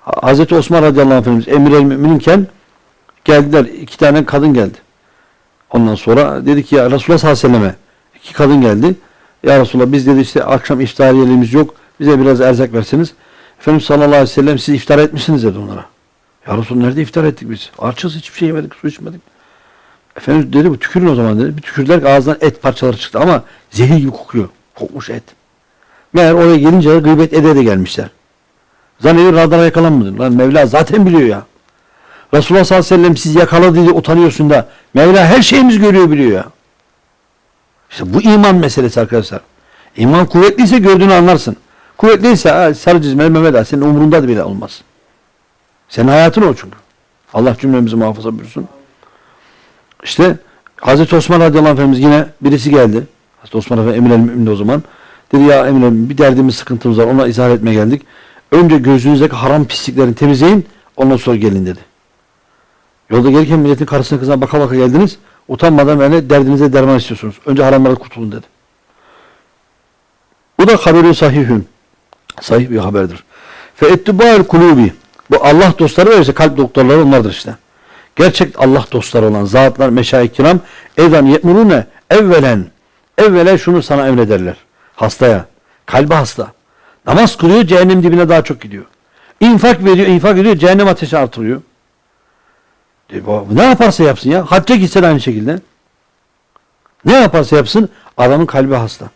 Ha- Hazreti Osman radıyallahu anh Efendimiz emir el mümininken geldiler. iki tane kadın geldi. Ondan sonra dedi ki ya Resulullah sallallahu aleyhi iki kadın geldi. Ya Resulullah biz dedi işte akşam iftariyeliğimiz yok. Bize biraz erzak verseniz. Efendimiz sallallahu aleyhi ve sellem siz iftar etmişsiniz dedi onlara. Ya Resulullah nerede iftar ettik biz? Açız hiçbir şey yemedik, su içmedik. Efendimiz dedi bu tükürün o zaman dedi. Bir tükürdüler ki ağzından et parçaları çıktı ama zehir gibi kokuyor. Kokmuş et. Meğer oraya gelince gıybet ede de gelmişler. Zannediyor radara yakalanmadın. Lan Mevla zaten biliyor ya. Resulullah sallallahu aleyhi ve sellem siz yakaladı diye utanıyorsun da Mevla her şeyimiz görüyor biliyor ya. İşte bu iman meselesi arkadaşlar. İman kuvvetliyse gördüğünü anlarsın. Kuvvetliyse sarı çizmeli Mehmet Ali senin umurunda da bile olmaz. Senin hayatın o çünkü. Allah cümlemizi muhafaza buyursun. İşte Hazreti Osman radıyallahu anh Efendimiz yine birisi geldi. Hazreti Osman Efendimiz emir el o zaman. Dedi ya emir bir derdimiz sıkıntımız var ona izah etmeye geldik. Önce gözünüzdeki haram pisliklerini temizleyin ondan sonra gelin dedi. Yolda gelirken milletin karısına kızına baka baka geldiniz. Utanmadan böyle derdinize derman istiyorsunuz. Önce haramlara kurtulun dedi. Bu da haberi sahihün. Sahih bir haberdir. Fe ettibâül kulubi. Bu Allah dostları işte kalp doktorları onlardır işte. Gerçek Allah dostları olan zatlar, meşayih kiram evden ye'murune evvelen evvela şunu sana emrederler. Hastaya. Kalbi hasta. Namaz kılıyor cehennem dibine daha çok gidiyor. İnfak veriyor, infak ediyor cehennem ateşi artırıyor. E, Ne yaparsa yapsın ya. Hacca gitse aynı şekilde. Ne yaparsa yapsın adamın kalbi hasta.